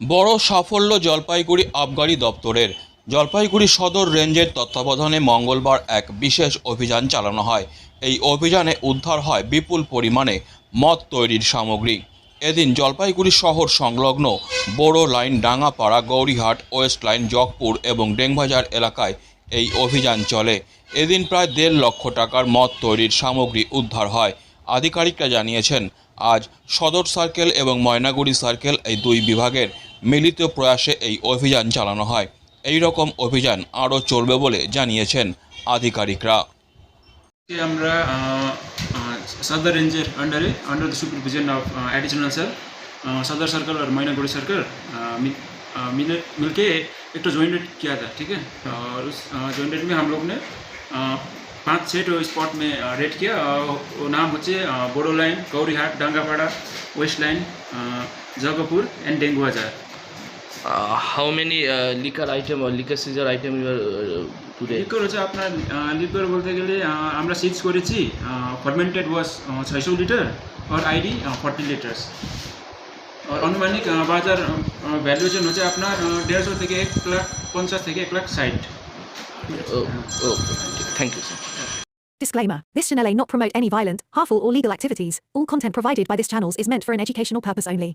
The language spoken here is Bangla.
বড় সাফল্য জলপাইগুড়ি আবগারি দপ্তরের। জলপাইগুড়ি সদর রেঞ্জের তত্ত্বাবধানে মঙ্গলবার এক বিশেষ অভিযান চালানো হয়। এই অভিযানে উদ্ধার হয় বিপুল পরিমাণে মদ তৈরির সামগ্রী। এদিন জলপাইগুড়ি শহর সংলগ্ন বড় line Dangapara Gaurihat, west line, Jagpur এবং ডেংবাজার এলাকায় এই অভিযান চলে। এদিন প্রায় দেড় লক্ষ টাকার মদ তৈরির সামগ্রী উদ্ধার হয়। আধিকারিকরা জানিয়েছেন, আজ সদর সার্কেল এবং ময়নাগুড়ি সার্কেল এই দুই বিভাগের মিলিত প্রয়াসে এই অভিযান চালানো হয় এই রকম অভিযান আরও চলবে বলে জানিয়েছেন আধিকারিকরা আজকে আমরা সদর রেঞ্জের আন্ডারে under the supervision of additional sir Sadar circle और मैनागुड़ी सर्कल मिले मिलके एक तो ज्वाइंट किया था ठीक है और उस ज्वाइंट में हम लोग ने अ, पाँच छः तो स्पॉट में रेड किया अ, वो नाम হচ্ছে Bodo line Gaurihat Dangapara west line Jagpur and Dengu Bazar Uh, how many uh, liquor item or liquor seizure item you are uh, today? লিকুয়ার হচ্ছে আপনার লিকুয়ার বলতে গেলে আহ, আমরা সিজ করেছি ফার্মেন্টেড ওয়াশ ছয়শো লিটার আর আইডি ফর্টি লিটার্স আর আনুমানিক আহ, বাজার ভ্যালুয়েশন হচ্ছে আপনার আহ, দেড়শো থেকে এক লাখ পঞ্চাশ থেকে এক লাখ ষাট Oh, oh, thank you, sir. Disclaimer This channel may not promote any violent, harmful, or legal activities. All content provided by this channel is meant for an educational purpose only.